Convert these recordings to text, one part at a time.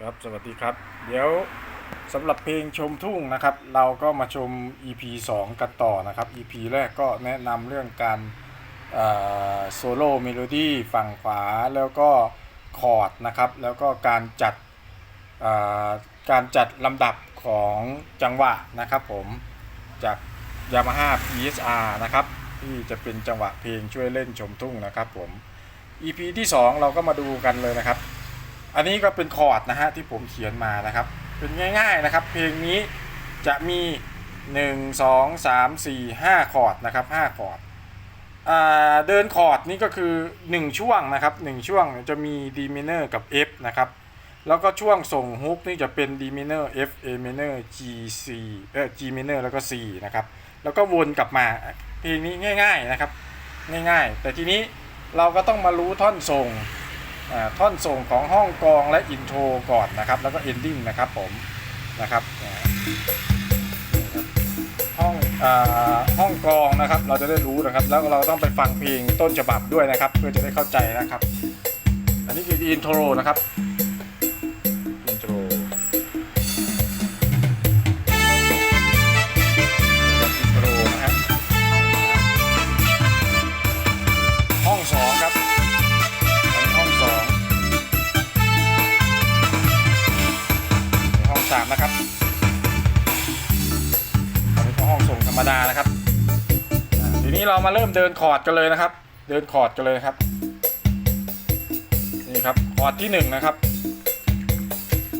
ครับสวัสดีครับ เดี๋ยวสำหรับเพลงชมทุ่งนะครับ เราก็มาชม EP 2 กันต่อนะครับ EP แรกก็แนะนำเรื่องการโซโล่เมโลดี้ฝั่งขวาแล้วก็คอร์ดนะครับ แล้วก็การจัดการจัดลำดับของจังหวะนะครับผมจาก Yamaha PSR นะครับที่จะเป็นจังหวะเพลงช่วยเล่นชมทุ่งนะครับผม EP ที่ 2 เราก็มาดูกันเลยนะครับ อันนี้ก็เป็นคอร์ดนะฮะที่ผมเขียนมานะครับ เป็นง่ายๆนะครับ เพลงนี้จะมี 1 2 3 4 5 คอร์ดนะครับ5คอร์ดเดินคอร์ดนี่ก็คือ 1 ช่วงนะครับ1ช่วงจะมี D minor กับ F นะครับ แล้วก็ช่วงส่งฮุกนี่จะเป็น D minor F A minor G C เออ G minor แล้วก็ C นะครับ แล้วก็วนกลับมาเพลงนี้ง่าย ๆนะครับ ง่ายๆ แต่ทีนี้เราก็ต้องมารู้ท่อนส่ง ท่อนส่งของห้องกองและอินโทรก่อนนะครับ แล้วก็เอนดิ้งนะครับผมนะครับห้องอห้องกองนะครับ เราจะได้รู้นะครับ แล้วเราต้องไปฟังเพลงต้นฉบับด้วยนะครับ เพื่อจะได้เข้าใจนะครับ อันนี้คืออินโทรนะครับ 3นะครับตอนนี้ก็ห้องส่งธรรมดานะครับทีนี้เรามาเริ่มเดินคอร์ดกันเลยนะครับ เดินคอร์ดกันเลยครับนี่ครับคอร์ดที่1นะครับ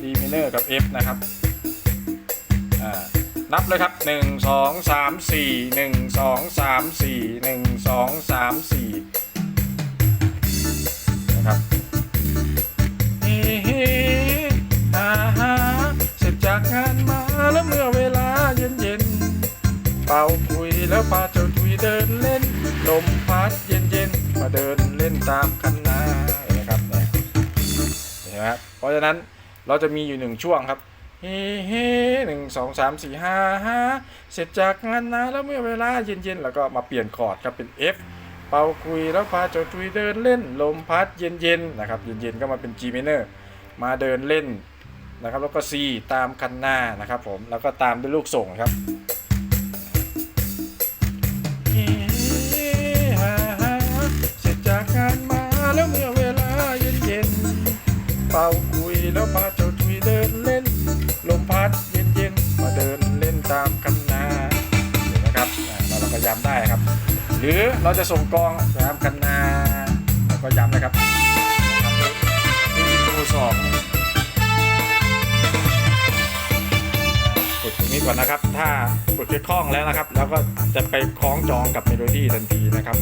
D minor กับ F นะครับนับเลยครับ 1 2 3 4 1 2 3 4 1 2 3 4นะครับ เป่าคุยแล้วพาเจ้าทุยเดินเล่น ลมพัดเย็นเย็นๆมาเดินเล่นตามคันนาเห็นไหมครับเนี่ยเห็นไหมครับ เพราะฉะนั้นเราจะมีอยู่หนึ่งช่วงครับเฮ้เฮ้หนึ่งสองสามสี่ห้าห้าเสร็จจากงานนะแล้วเมื่อเวลาเย็นเย็นๆแล้วก็มาเปลี่ยนคอร์ดครับเป็น F เป่าคุยแล้วพาเจ้าทุยเดินเล่น ลมพัดเย็นๆนะครับเย็นๆก็มาเป็น G minor มาเดินเล่นนะครับแล้วก็ C ตามคันหน้านะครับผมแล้วก็ตามด้วยลูกส่งครับ เป่าคุยแล้วพาเจ้าทุยเดินเล่น ลมพัดเย็นเย็นๆมาเดินเล่นตามกันนาเห็นไหมครับเราเราก็ย้ำได้ครับ หรือเราจะส่งกลองตามกันนาเราก็ย้ำนะครับนี่อินโทรสองฝึกตรงนี้ก่อนนะครับ ถ้าฝึกคล่องแล้วนะครับ แล้วก็จะไปคล้องจองกับเมโลดี้ทันทีนะครับ